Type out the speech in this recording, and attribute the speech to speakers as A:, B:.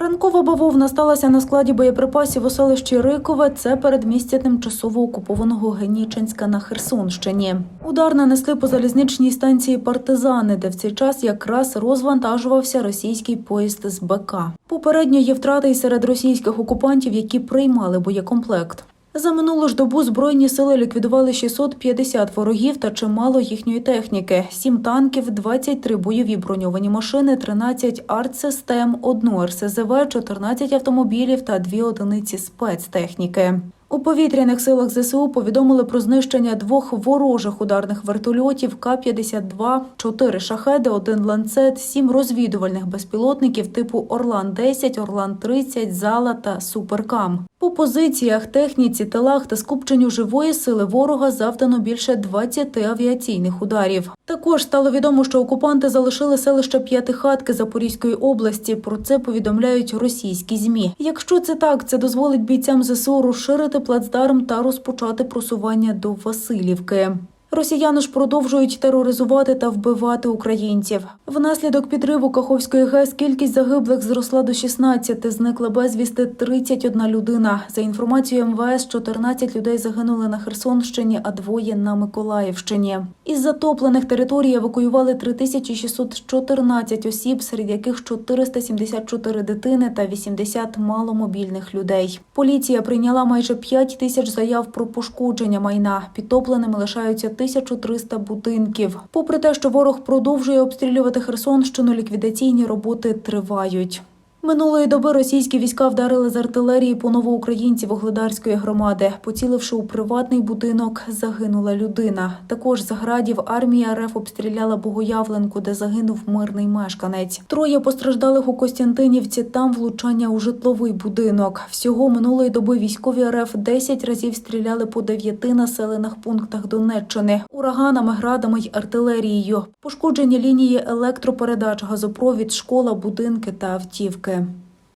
A: Ранкова бавовна сталася на складі боєприпасів у селищі Рикове. Це передмістя тимчасово окупованого Генічинська на Херсонщині. Удар нанесли по залізничній станції партизани, де в цей час якраз розвантажувався російський поїзд з БК. Попередньо є втрати і серед російських окупантів, які приймали боєкомплект. За минулу ж добу збройні сили ліквідували 650 ворогів та чимало їхньої техніки: 7 танків, 23 бойові броньовані машини, 13 артсистем, 1 РСЗВ, 14 автомобілів та 2 одиниці спецтехніки. У повітряних силах ЗСУ повідомили про знищення двох ворожих ударних вертольотів К-52, 4 шахеди, 1 ланцет, 7 розвідувальних безпілотників типу Орлан-10, Орлан-30, Зала та Суперкам. По позиціях, техніці, тилах та скупченню живої сили ворога завдано більше 20 авіаційних ударів. Також стало відомо, що окупанти залишили селище П'ятихатки Запорізької області. Про це повідомляють російські змі. Якщо це так, це дозволить бійцям ЗСУ розширити плацдарм та розпочати просування до Васильівки. Росіяни ж продовжують тероризувати та вбивати українців. Внаслідок підриву Каховської ГЕС кількість загиблих зросла до 16, зникла безвісти 31 людина. За інформацією МВС, 14 людей загинули на Херсонщині, а двоє на Миколаївщині. Із затоплених територій евакуювали 3614 осіб, серед яких 474 дитини та 80 маломобільних людей. Поліція прийняла майже 5 тисяч заяв про пошкодження майна. Підтопленими лишаються 1300 будинків. Попри те, що ворог продовжує обстрілювати Херсонщину, ліквідаційні роботи тривають. Минулої доби російські війська вдарили з артилерії по новоукраїнців Вугледарської громади. Поціливши у приватний будинок, загинула людина. Також з градів армія РФ обстріляла Богоявленку, де загинув мирний мешканець. Троє постраждалих у Костянтинівці. Там влучання у житловий будинок. Всього минулої доби військові РФ 10 разів стріляли по дев'яти населених пунктах Донеччини ураганами, градами й артилерією. Пошкоджені лінії електропередач, газопровід, школа, будинки та автівки. руки.